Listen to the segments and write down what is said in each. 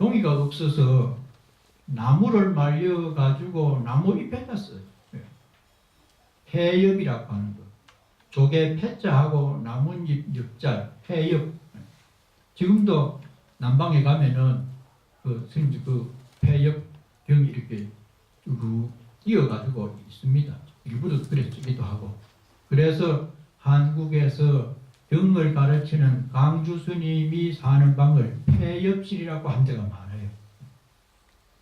종이가 없어서 나무를 말려 가지고 나무 잎에다 써요. 해엽이라고 하는 거. 조개 패자하고 나뭇잎 엽자 해엽. 지금도 남방에 가면은 그 선생님 그 해엽 병이 이렇게 쭉 이어가지고 있습니다. 일부러 그래 쓰기도 하고. 그래서 한국에서 병을 가르치는 강주 스님이 사는 방을 폐엽실이라고 한 데가 많아요.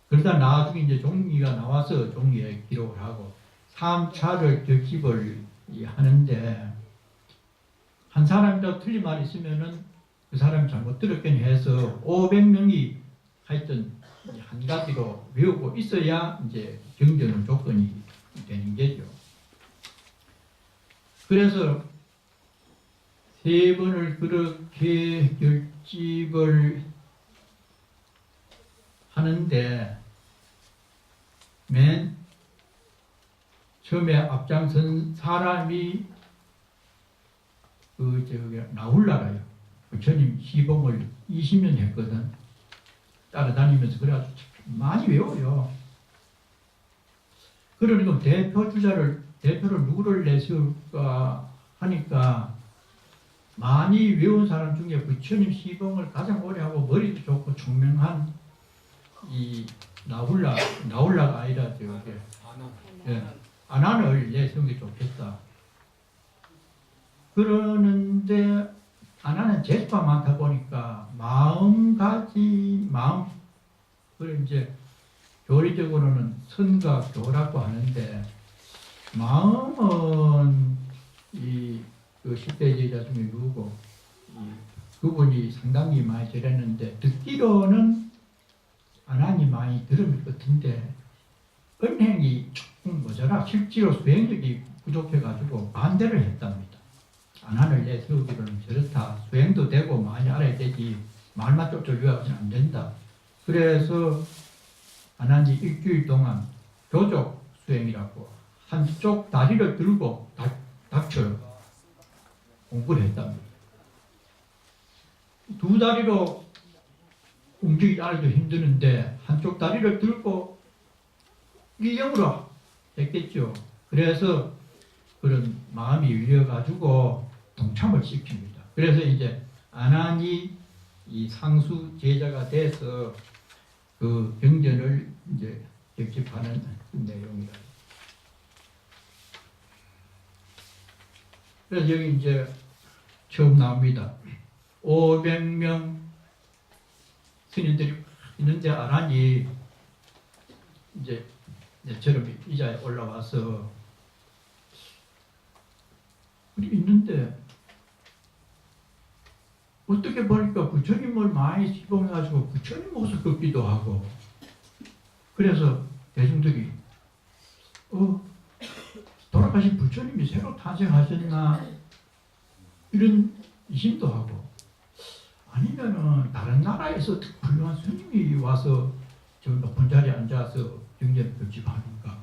그러다 나중에 이제 종이가 나와서 종이에 기록을 하고 3차를 결집을 이 하는데 한 사람이라도 틀린 말이 있으면은 그 사람이 잘못 들었겠니 해서 500명이 하여튼 한 가지로 외우고 있어야 이제 경전은 조건이 되는 게죠. 그래서 세 번을 그렇게 결집을 하는데 맨 처음에 앞장선 사람이 그 저기 나홀라라요. 부처님 시봉을 20년 했거든. 따라다니면서 그래가지고 참 많이 외워요. 그러니까 대표 주자를 대표를 누구를 내세울까 하니까 많이 외운 사람 중에 부처님 시봉을 가장 오래 하고 머리도 좋고 총명한 이 나홀라 나홀라가 아니라 저기 예, 아난을 내세운 게 좋겠다. 그러는데 아나는 재수가 많다 보니까 마음가지 마음 그걸 이제 교리적으로는 선과 교라고 하는데 마음은 이 그 10대 제자 중에 누구고 이 그분이 상당히 많이 저랬는데 듣기로는 아나니 많이 들은 것 같은데 은행이 조금 모자라 실제로 수행력이 부족해가지고 반대를 했답니다. 안한을 내세우기로는 저렇다. 수행도 되고 많이 알아야 되지. 말만 쫄쫄 외워서는 안 된다. 그래서 안 한 지 일주일 동안 교족 수행이라고 한쪽 다리를 들고 닥, 닥쳐요. 공부를 했답니다. 두 다리로 움직이지 않아도 힘드는데 한쪽 다리를 들고 이영으로 했겠죠. 그래서 그런 마음이 열려가지고 동참을 시킵니다. 그래서 이제 아난이 이 상수 제자가 돼서 그 경전을 이제 격집하는 내용이다. 그래서 여기 이제 처음 나옵니다. 500명 스님들이 있는데 아란이 이제 내처럼 이 자에 올라와서 있는데 어떻게 보니까 부처님을 많이 시봉해가지고 부처님 모습 같기도 하고 그래서 대중들이 어 돌아가신 부처님이 새로 탄생하셨나 이런 의심도 하고 아니면은 다른 나라에서 특 훌륭한 스님이 와서 저 높은 자리에 앉아서 경전 결집하는가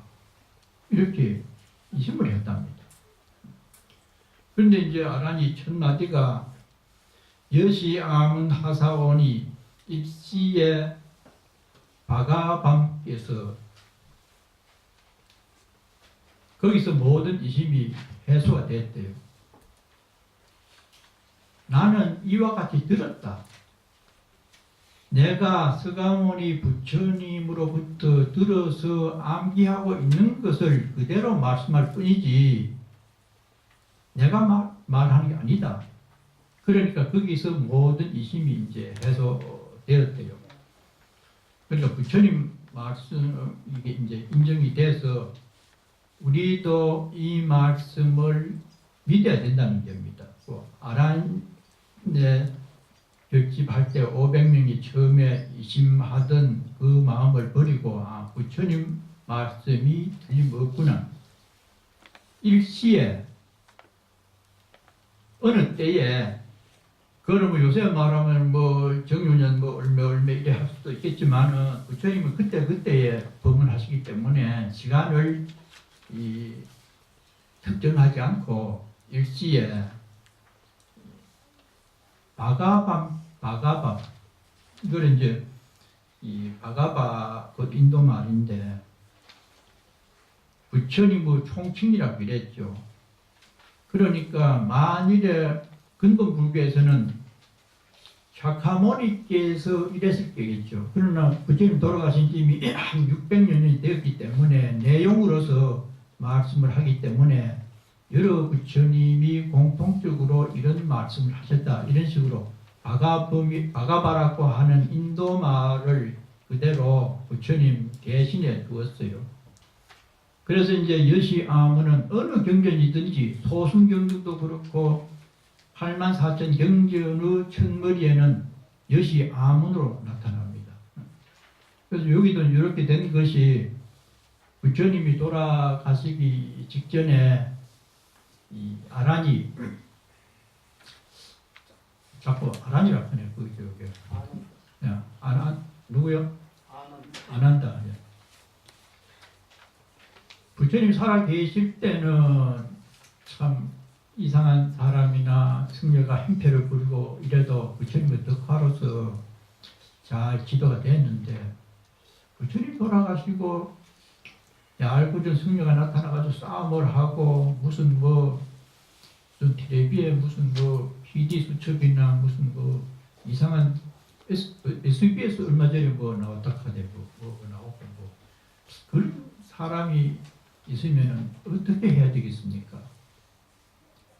이렇게 의심을 했답니다. 그런데 이제 아란이 첫 마디가 여시 아문 하사원이 입시의 바가밤께서 거기서 모든 이심이 해소가 됐대요. 나는 이와 같이 들었다. 내가 서가모니 부처님으로부터 들어서 암기하고 있는 것을 그대로 말씀할 뿐이지 내가 말, 말하는 게 아니다. 그러니까 거기서 모든 이심이 이제 해소되었대요. 그러니까 부처님 말씀 이게 이제 인정이 돼서 우리도 이 말씀을 믿어야 된다는 겁니다. 그 아란의 결집할 때 500명이 처음에 이심하던 그 마음을 버리고 아 부처님 말씀이 틀림없구나. 일시에 어느 때에 그러면 요새 말하면 뭐 정유년 뭐 얼마 얼마 이래 할 수도 있겠지만은 부처님은 그때 그때에 법문하시기 때문에 시간을 이 특정하지 않고 일시에 바가밤 바가밤 이걸 이제 이 바가바 그 인도 말인데 부처님 뭐 총칭이라고 이랬죠. 그러니까 만일에 근본 불교에서는 샤카모니께서 이랬을 거겠죠. 그러나 부처님 돌아가신 지 이미 한 600년이 되었기 때문에 내용으로서 말씀을 하기 때문에 여러 부처님이 공통적으로 이런 말씀을 하셨다. 이런 식으로 바가범이, 바가바라고 하는 인도 말을 그대로 부처님 대신에 두었어요. 그래서 이제 여시아무는 어느 경전이든지 소승경전도 그렇고 8만 4천 경전의 첫머리에는 여시아문으로 나타납니다. 그래서 여기도 이렇게 된 것이 부처님이 돌아가시기 직전에 이 아란이 자꾸 아란이라고 하네 그 저기 야, 아란 누구요? 안한다. 예. 부처님 살아 계실 때는 참 이상한 사람이나 승려가 행패를 부리고 이래도 부처님의 덕화로서 잘 지도가 됐는데 부처님 돌아가시고 얄궂은 승려가 나타나가지고 싸움을 하고 무슨 뭐 무슨 텔레비에 무슨 뭐 PD 수첩이나 무슨 뭐 이상한 SBS 얼마 전에 뭐 나왔다 하대고 뭐 나오고 뭐 그런 사람이 있으면 어떻게 해야 되겠습니까?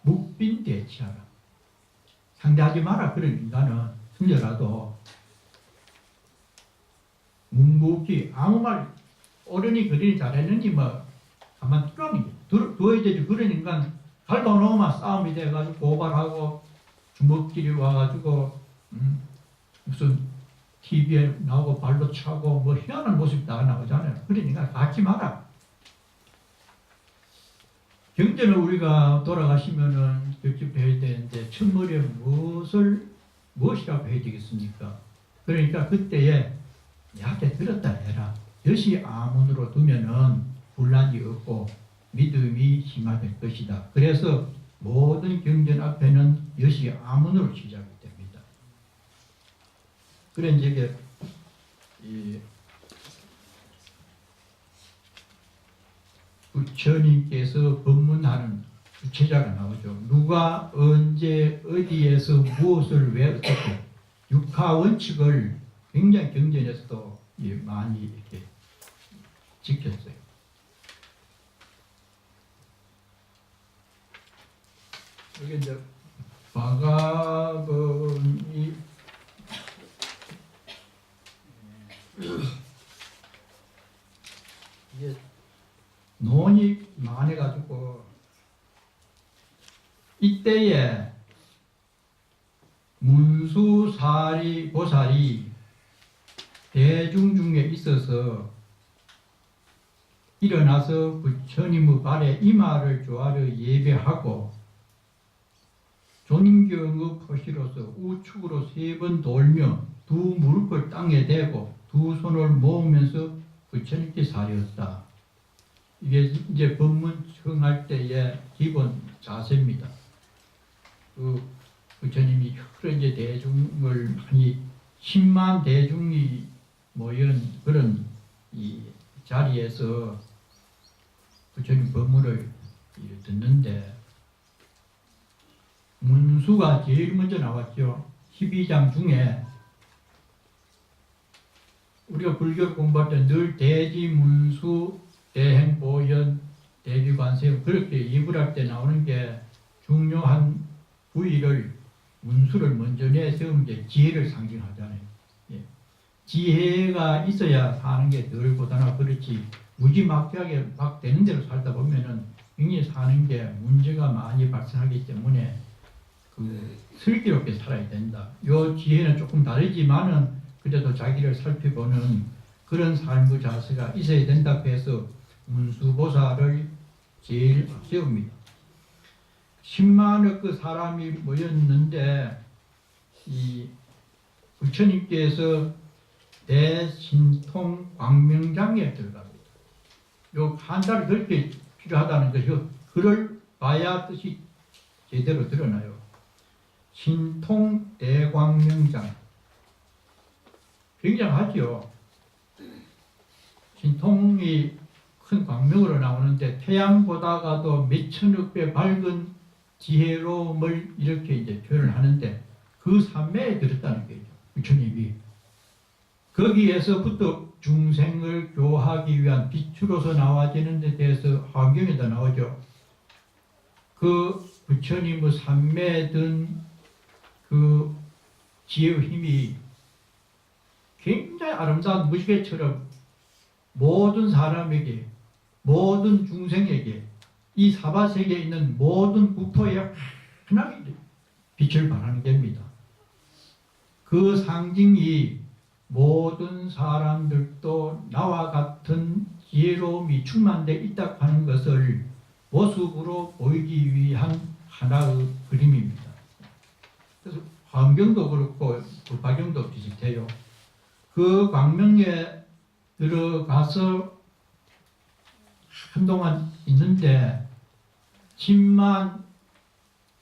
묵빈대치하라. 상대하지 마라. 그런 인간은 승려라도 묵묵히 아무 말 어른이 그리 잘했는지 뭐 가만 두라는 게 두- 두어야 되지. 그런 인간 밟아놓으면 싸움이 돼가지고 고발하고 주먹질이 와가지고 음, 무슨 TV에 나오고 발로 차고 뭐 희한한 모습이 다 나오잖아요. 그러니까 갖지 마라. 경전을 우리가 돌아가시면은 결집해야 되는데 첫머리에 무엇을 무엇이라고 해야 되겠습니까? 그러니까 그때에 약에 들었다 해라. 여시 아문으로 두면은 분란이 없고 믿음이 심화될 것이다. 그래서 모든 경전 앞에는 여시 아문으로 시작이 됩니다. 그래 이제 이 부처님께서 법문하는 주체자가 나오죠. 누가 언제 어디에서 무엇을 왜 어떻게 육하 원칙을 굉장히 경전에서도 예, 많이 이렇게 지켰어요. 이게 이제 바가본이 이게 논이 많아가지고 이때에 문수사리 보살이 대중 중에 있어서 일어나서 부처님의 발에 이마를 조아려 예배하고 존경의 표시로서 우측으로 세 번 돌며 두 무릎을 땅에 대고 두 손을 모으면서 부처님께 사렸다. 이게 이제 법문 청할 때의 기본 자세입니다. 그 부처님이 여러 이제 대중을 많이 10만 대중이 모인 그런 이 자리에서 부처님 법문을 이 듣는데 문수가 제일 먼저 나왔죠. 12장 중에 우리가 불교를 공부할 때 늘 대지 문수 대행 보현 대비 관세 그렇게 이불할 때 나오는 게 중요한 부위를 문수를 먼저 내세우는 게 지혜를 상징하잖아요. 예. 지혜가 있어야 사는 게 늘 보다나 그렇지 무지막지하게 막 되는 대로 살다 보면은 굉장히 사는 게 문제가 많이 발생하기 때문에 그 슬기롭게 살아야 된다. 요 지혜는 조금 다르지만은 그래도 자기를 살펴보는 그런 삶의 자세가 있어야 된다고 해서 문수보살을 제일 세웁니다. 10만억 그 사람이 모였는데 이 부처님께서 대신통 광명장에 들어갑니다. 요 한자를 그렇게 필요하다는 것이 글을 봐야 뜻이 제대로 드러나요. 신통 대광명장 굉장하죠. 진통이 큰 광명으로 나오는데 태양보다가도 몇천억 배 밝은 지혜로움을 이렇게 이제 표현을 하는데 그 산매에 들었다는 거죠. 부처님이. 거기에서부터 중생을 교하기 위한 빛으로서 나와지는 데 대해서 환경에다 나오죠. 그 부처님의 산매에 든그 지혜의 힘이 굉장히 아름다운 무지개처럼 모든 사람에게 모든 중생에게 이 사바세계에 있는 모든 부포에 하나의 빛을 발하는 겁니다. 그 상징이 모든 사람들도 나와 같은 지혜로움이 충만되어 있다 하는 것을 모습으로 보이기 위한 하나의 그림입니다. 그래서 환경도 그렇고 그 박경도 비슷해요. 그 광명에 들어가서 한동안 있는데 10만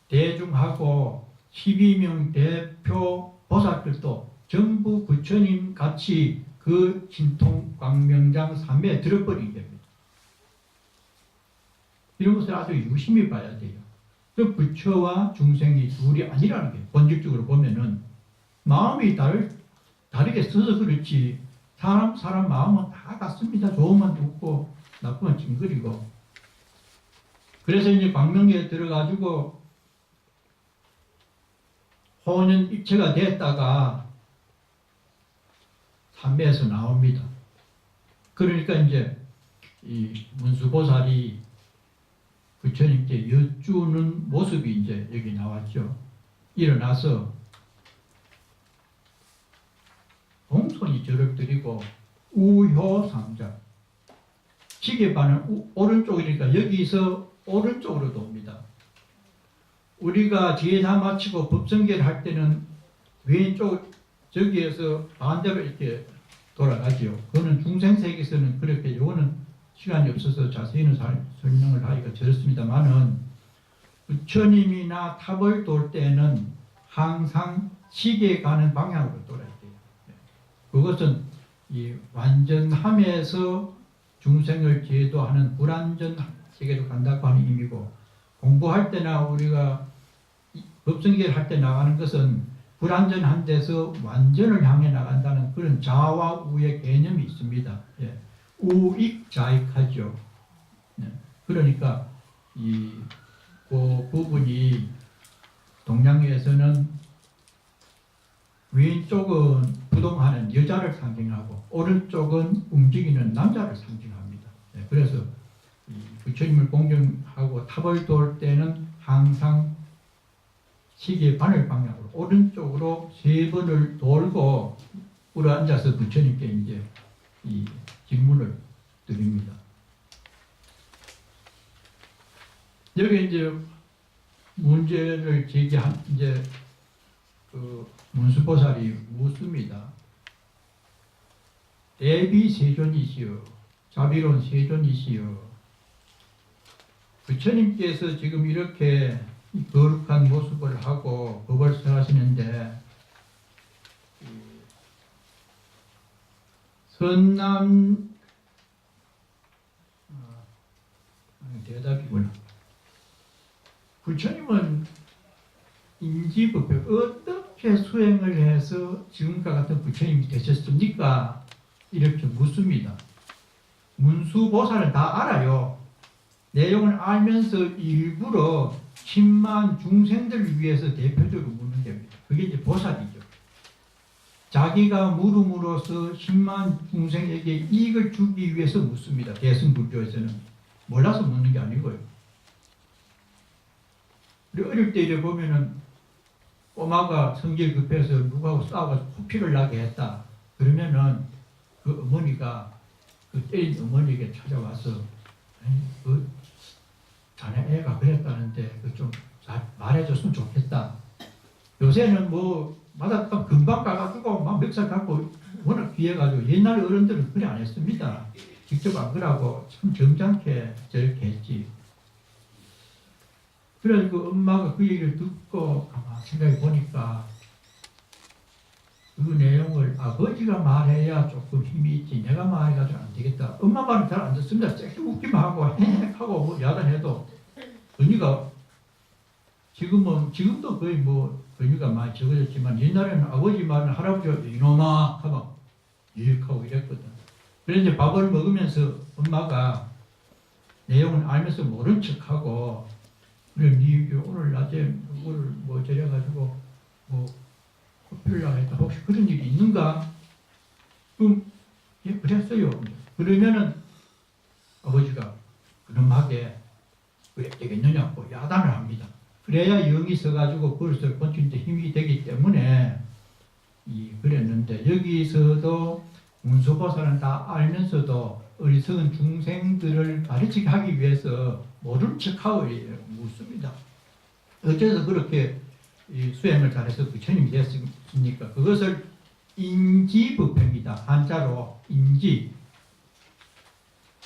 대중하고 12명 대표 보살들도 전부 부처님 같이 그 진통 광명장 삼에 들어버린 겁니다. 이런 것을 아주 유심히 봐야 돼요. 그 부처와 중생이 둘이 아니라는 게 본질적으로 보면은 마음이 다르, 다르게 써서 그렇지 사람 사람 마음은 다 같습니다. 좋으면 좋고 나쁘면 찡그리고 그래서 이제 광명리에 들어가지고 혼연 입체가 됐다가 삼매에서 나옵니다. 그러니까 이제 이 문수보살이 부처님께 여쭈는 모습이 이제 여기 나왔죠. 일어나서 동손이 절을 드리고 우효상자 우- 오른쪽이니까 여기서 오른쪽으로 돕니다. 우리가 제사 마치고 법성계를 할 때는 왼쪽 저기에서 반대로 이렇게 돌아가지요. 그거는 중생 세계에서는 그렇게 요거는 시간이 없어서 자세히는 살- 설명을 하기가 저렇습니다만은 부처님이나 탑을 돌 때는 항상 시계 가는 방향으로 돌아야 돼요. 네. 그것은 이 완전함에서 중생을 제도하는 불완전 세계로 간다고 하는 의미고 공부할 때나 우리가 이 법성계를 할 때 나가는 것은 불완전한 데서 완전을 향해 나간다는 그런 자와 우의 개념이 있습니다. 예. 우익 자익하죠. 네. 그러니까 이 그 부분이 동양에서는 왼쪽은 부동하는 여자를 상징하고 오른쪽은 움직이는 남자를 상징합니다. 네. 그래서 이 부처님을 공경하고 탑을 돌 때는 항상 시계 바늘 방향으로 오른쪽으로 세 번을 돌고 울어 앉아서 부처님께 이제 이 질문을 드립니다. 여기 이제 문제를 제기한 이제 그 문수보살이 묻습니다. 대비 세존이시여, 자비로운 세존이시여. 부처님께서 지금 이렇게 거룩한 모습을 하고 법을 설하시는데 이 선남 아, 아니, 대답이구나. 부처님은 인지법을 어떻게 수행을 해서 지금과 같은 부처님이 되셨습니까? 이렇게 묻습니다. 문수보살은 다 알아요. 내용을 알면서 일부러 10만 중생들을 위해서 대표적으로 묻는 겁니다. 그게 이제 보살이죠. 자기가 물음으로써 10만 중생에게 이익을 주기 위해서 묻습니다. 대승불교에서는. 몰라서 묻는 게 아니고요. 어릴 때 이래 보면은 꼬마가 성질 급해서 누구하고 싸워서 코피를 나게 했다. 그러면은 그 어머니가 그 때린 어머니에게 찾아와서 그 자네 애가 그랬다는데 말해줬으면 좋겠다. 요새는 뭐 맞았다 금방 가가지고 막 멱살 갖고 워낙 귀해가지고 옛날 어른들은 그래 안 했습니다. 직접 안 그러고 참 점잖게 저렇게 했지. 그래서 그 엄마가 그 얘기를 듣고 가만 생각해 보니까 그 내용을 아버지가 말해야 조금 힘이 있지 내가 말해가지고 안 되겠다 엄마 말은 잘 안 듣습니다 쎄 웃기만 하고 헤헤 하고 뭐 야단해도 언니가 지금은 지금도 거의 뭐 언니가 많이 적어졌지만 옛날에는 아버지 말은 할아버지가 이놈아 하면 유익하고 이랬거든 이제 밥을 먹으면서 엄마가 내용을 알면서 모른 척하고 그래 니 오늘 낮에 누구를 뭐 저래가지고 뭐 코피를 했다 혹시 그런 일이 있는가? 그럼 예 그랬어요. 그러면은 아버지가 그놈하게 왜 되겠느냐고 야단을 합니다. 그래야 영이 서가지고 그릇을 건축는데 힘이 되기 때문에 이 그랬는데 여기서도 문수보살은 다 알면서도 어리석은 중생들을 가르치게 하기 위해서 모른 척하고 묻습니다. 어째서 그렇게 이 수행을 잘해서 부처님이 됐습니까? 그것을 인지부패입니다. 한자로 인지.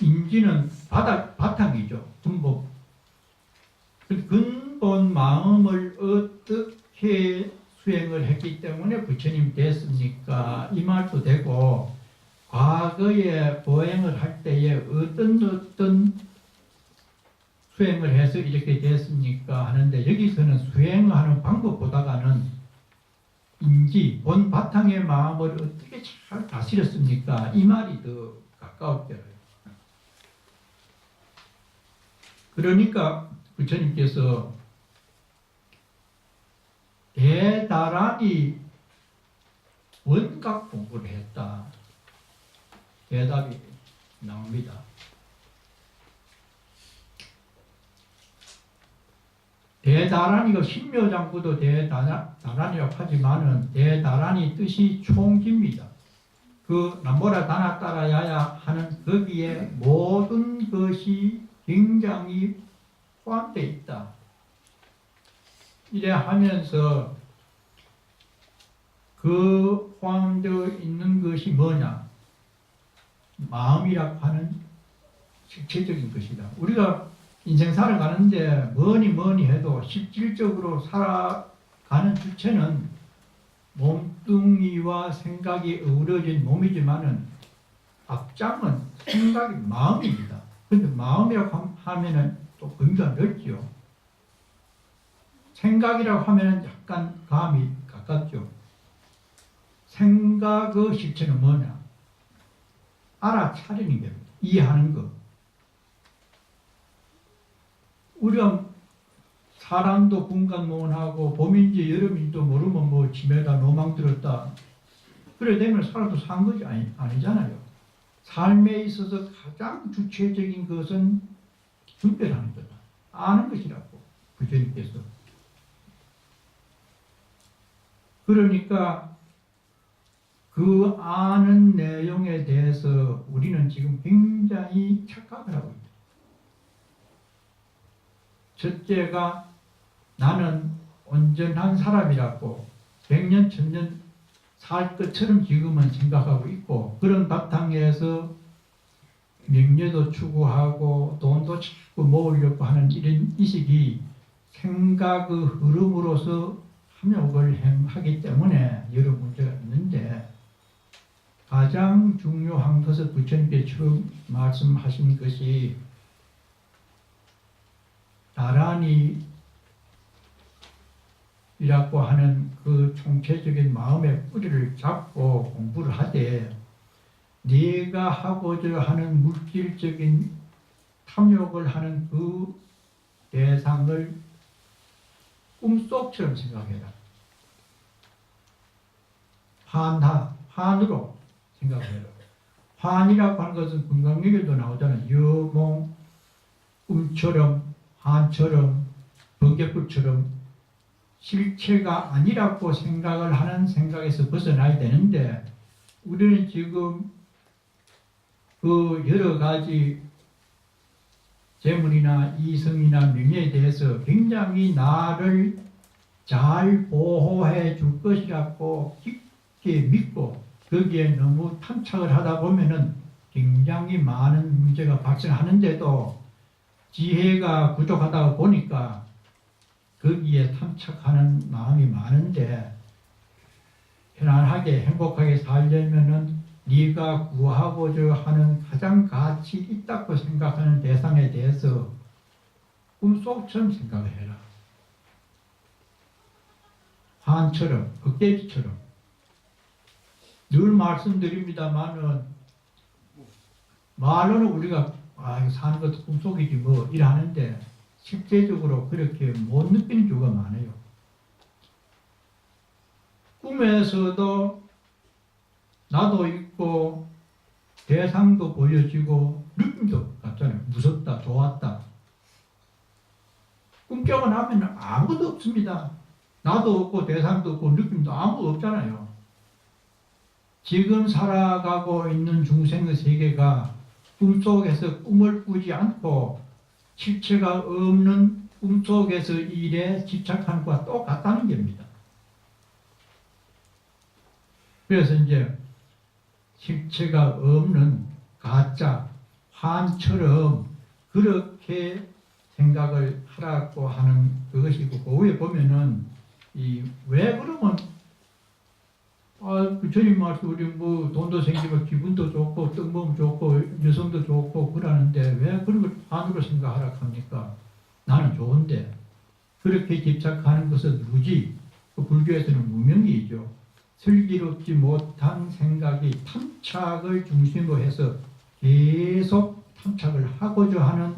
인지는 바닥, 바탕이죠. 근본. 그근 본 마음을 어떻게 수행을 했기 때문에 부처님 됐습니까? 이 말도 되고, 과거에 보행을 할 때에 어떤 어떤 수행을 해서 이렇게 됐습니까? 하는데 여기서는 수행하는 방법보다가는 인지, 본 바탕의 마음을 어떻게 잘 다스렸습니까? 이 말이 더 가까웠대요. 그러니까 부처님께서 대다란히 원각 공부를 했다. 대답이 나옵니다. 대다란이가 신묘장구도 대다란이라고 하지만은 대다란이 뜻이 총기입니다. 그 남보라 다나 따라야야 하는 거기에 모든 것이 굉장히 포함되어 있다. 이래 하면서 그 포함되어 있는 것이 뭐냐? 마음이라고 하는 실체적인 것이다. 우리가 인생 살아가는데 뭐니 뭐니 해도 실질적으로 살아가는 주체는 몸뚱이와 생각이 어우러진 몸이지만은 앞장은 생각이 마음입니다. 근데 마음이라고 함- 하면은 또 범위가 넓죠. 생각이라고 하면은 약간 감이 가깝죠. 생각의 실체는 뭐냐? 알아차리는 겁니다. 이해하는 것. 우리가 사람도 분간무원하고 봄인지 여름인지도 모르면 뭐 집에다 노망 들었다. 그래 되면 살아도 산 것이 아니, 아니잖아요. 삶에 있어서 가장 주체적인 것은 분별하는 거다. 아는 것이라고 부처님께서. 그러니까 그 아는 내용에 대해서 우리는 지금 굉장히 착각을 하고 있다. 첫째가 나는 온전한 사람이라고 백년 천년 살 것처럼 지금은 생각하고 있고 그런 바탕에서 명예도 추구하고 돈도 자꾸 모으려고 하는 이런 이식이 생각의 흐름으로서 함욕을 행하기 때문에 여러 문제가 있는데 가장 중요한 것을 부처님께 처음 말씀하신 것이 나란히 이라고 하는 그 총체적인 마음의 뿌리를 잡고 공부를 하되 네가 하고자 하는 물질적인 탐욕을 하는 그 대상을 꿈속처럼 생각해라. 환하, 환으로 생각해라. 환이라고 하는 것은 건강력에도 나오잖아요. 여몽, 꿈처럼, 환처럼, 번개불처럼 실체가 아니라고 생각을 하는 생각에서 벗어나야 되는데 우리는 지금 그 여러 가지 재물이나 이성이나 명예에 대해서 굉장히 나를 잘 보호해 줄 것이라고 깊게 믿고 거기에 너무 탐착을 하다 보면은 굉장히 많은 문제가 발생하는데도 지혜가 부족하다 보니까 거기에 탐착하는 마음이 많은데 편안하게 행복하게 살려면은 네가 구하고자 하는 가장 가치 있다고 생각하는 대상에 대해서 꿈속처럼 생각을 해라. 한처럼, 흑돼지처럼. 늘 말씀드립니다만은 말로는 우리가 아 사는 것도 꿈속이지 뭐 이러는데 실제적으로 그렇게 못 느끼는 경우가 많아요. 꿈에서도 나도 있고 대상도 보여지고 느낌도 같잖아요. 무섭다, 좋았다. 꿈 깨고 나면 아무것도 없습니다. 나도 없고 대상도 없고 느낌도 아무것도 없잖아요. 지금 살아가고 있는 중생의 세계가 꿈속에서 꿈을 꾸지 않고 실체가 없는 꿈속에서 일에 집착하는 것과 똑같다는 겁니다. 그래서 이제 실체가 없는 가짜 환처럼 그렇게 생각을 하라고 하는 그것이고 그 위에 보면은 이 왜 그러면 아, 그 전임 말씀 우리 뭐 돈도 생기고 기분도 좋고 뜬금 좋고 여성도 좋고 그러는데 왜 그런 걸 안으로 생각하라 합니까? 나는 좋은데 그렇게 집착하는 것은 무지 그 불교에서는 무명이죠. 슬기롭지 못한 생각이 탐착을 중심으로 해서 계속 탐착을 하고자 하는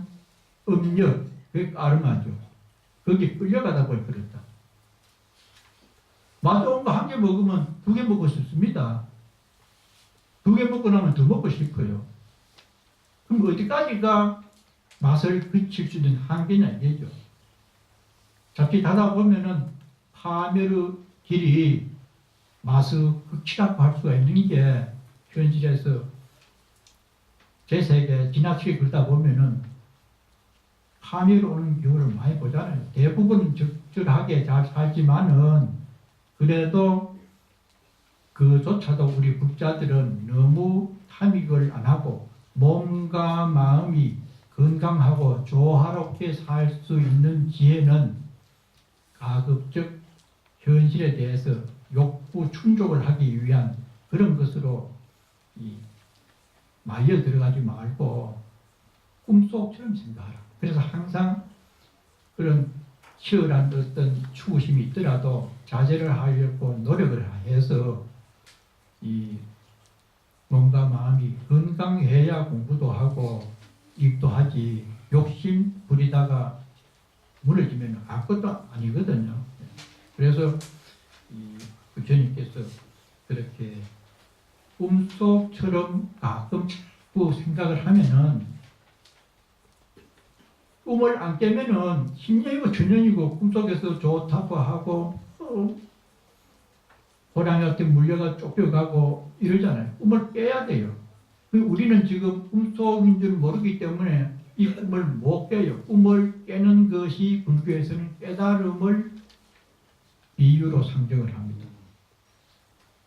음력, 그게 까르마죠. 거기 끌려가다 보니 그렇다. 맛좋은 거 한 개 먹으면 두 개 먹고 싶습니다. 두 개 먹고 나면 더 먹고 싶어요. 그럼 어디까지가 맛을 그칠 수 있는 한계냐 이게죠. 자칫 하다 보면은 파멸의 길이 맛의 극치라고 할 수가 있는 게 현실에서 제 세계 지나치게 긁다 보면은 파멸 오는 경우를 많이 보잖아요. 대부분은 적절하게 잘 살지만은 그래도 그조차도 우리 국자들은 너무 탐익을 안 하고 몸과 마음이 건강하고 조화롭게 살 수 있는 지혜는 가급적 현실에 대해서 욕구 충족을 하기 위한 그런 것으로 이 말려 들어가지 말고 꿈속처럼 생각하라. 그래서 항상 그런 치열한 어떤 추구심이 있더라도 자제를 하려고 노력을 해서 이 몸과 마음이 건강해야 공부도 하고 일도 하지 욕심 부리다가 무너지면 아무것도 아니거든요. 그래서 이 부처님께서 그렇게 꿈속처럼 가끔 자꾸 생각을 하면은 꿈을 안 깨면은 10년이고 천년이고 꿈속에서 좋다고 하고 어, 호랑이한테 물려가 쫓겨가고 이러잖아요. 꿈을 깨야 돼요. 그 우리는 지금 꿈속인 줄 모르기 때문에 이 꿈을 못 깨요. 꿈을 깨는 것이 불교에서는 깨달음을 비유로 상정을 합니다.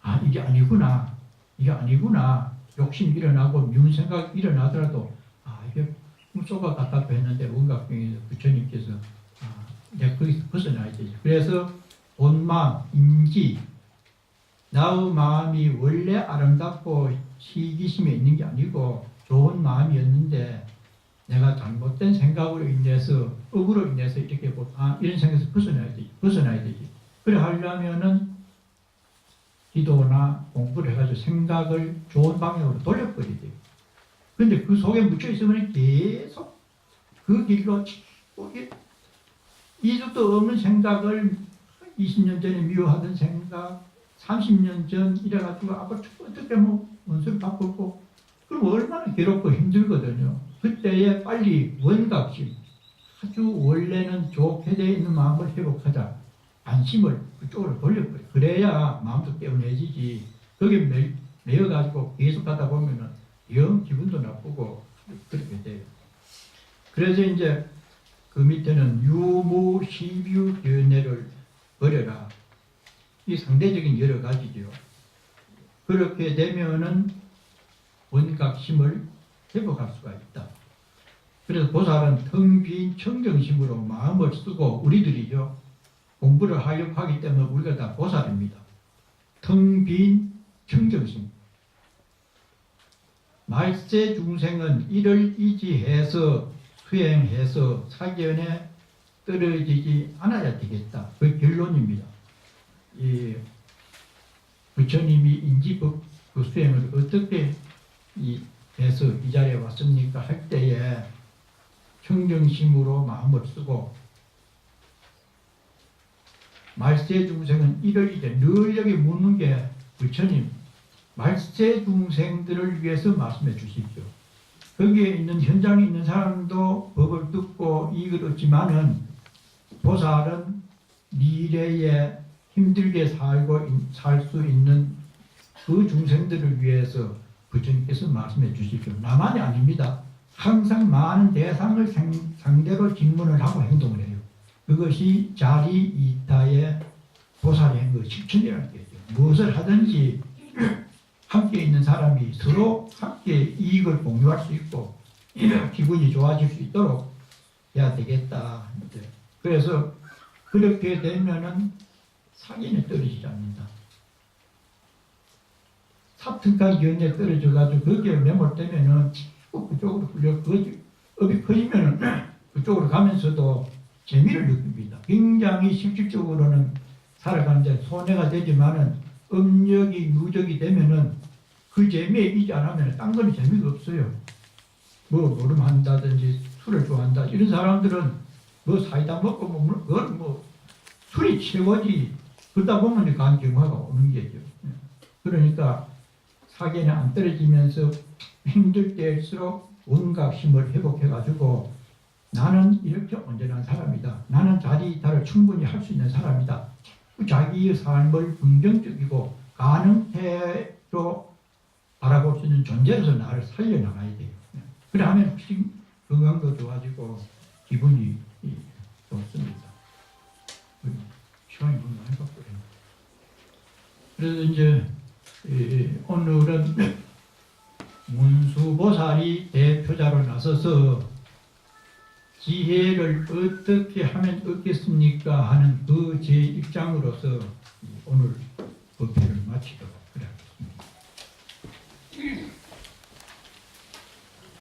아 이게 아니구나. 이게 아니구나. 욕심 일어나고 미운 생각 일어나더라도 아 이게 꿈속과 같다고 했는데 원각병에서 부처님께서 아, 이제 거기서 벗어나야 되죠. 그래서 본마음, 인지, 나의 마음이 원래 아름답고 시기심에 있는 게 아니고 좋은 마음이었는데 내가 잘못된 생각으로 인해서 억으로 인해서 이렇게 보- 아, 이런 생각에서 벗어나야 되지. 벗어나야 되지. 그래 하려면은 기도나 공부를 해가지고 생각을 좋은 방향으로 돌려버려야 돼요. 근데 그 속에 묻혀 있으면 계속 그 길로 이게 이득도 없는 생각을 20년 전에 미워하던 생각, 30년 전 이래가지고 아빠 어떻게 뭐 원수를 바꾸고 그럼 얼마나 괴롭고 힘들거든요. 그때에 빨리 원각심, 아주 원래는 좋게 되어 있는 마음을 회복하자. 안심을 그쪽으로 돌려버려. 그래야 마음도 깨어내지지. 거기에 매, 매여가지고 계속 가다 보면은 영 기분도 나쁘고 그렇게 돼요. 그래서 이제 그 밑에는 유무, 시뷰, 견해를 버려라. 이 상대적인 여러 가지죠. 그렇게 되면은 원각심을 회복할 수가 있다. 그래서 보살은 텅 빈 청정심으로 마음을 쓰고 우리들이죠. 공부를 하려고 하기 때문에 우리가 다 보살입니다. 텅 빈 청정심. 말세 중생은 이를 이지해서 수행해서 사견에 떨어지지 않아야 되겠다. 그 결론입니다. 이 부처님이 인지법 그 수행을 어떻게 이 해서 이 자리에 왔습니까? 할 때에 청정심으로 마음을 쓰고 말세 중생은 이를 이제 늘 여기 묻는 게 부처님 말세 중생들을 위해서 말씀해 주십시오. 거기에 있는 현장에 있는 사람도 법을 듣고 이익을 얻지만은 보살은 미래에 힘들게 살고 살 수 있는 그 중생들을 위해서 부처님께서 말씀해 주십시오. 나만이 아닙니다. 항상 많은 대상을 상- 상대로 질문을 하고 행동을 해요. 그것이 자리 이타의 보살의 행거 실천이라는 거죠. 무엇을 하든지 함께 있는 사람이 서로 함께 이익을 공유할 수 있고 기분이 좋아질 수 있도록 해야 되겠다. 그래서 그렇게 되면은 사기는 떨어지지 않는다. 사특한 견에 떨어져가지고 거기에 매몰되면은 그쪽으로 끌려 그 업이 커지면은 그쪽으로 가면서도 재미를 느낍니다. 굉장히 실질적으로는 살아가는데 손해가 되지만은 음력이 누적이 되면은 그 재미에 이지 않으면 딴 거는 재미가 없어요. 뭐 노름한다든지 술을 좋아한다 이런 사람들은 뭐 사이다 먹고 뭐 물- 그건 뭐 술이 최고지 그러다 보면 간 경화가 오는 게죠. 예. 그러니까 사견이 안 떨어지면서 힘들 때일수록 온갖 힘을 회복해가지고 나는 이렇게 온전한 사람이다. 나는 자기 이탈을 충분히 할 수 있는 사람이다. 자기의 삶을 긍정적이고 가능태로 바라볼 수 있는 존재로서 나를 살려나가야 돼요. 예. 훨씬 건강도 좋아지고 기분이 이, 좋습니다. 음, 시간이 너무 많이 바꾸네요. 그래서 이제 이, 오늘은 문수보살이 대표자로 나서서 지혜를 어떻게 하면 얻겠습니까 하는 그 제 입장으로서 오늘 법회를 마치도록 하겠습니다.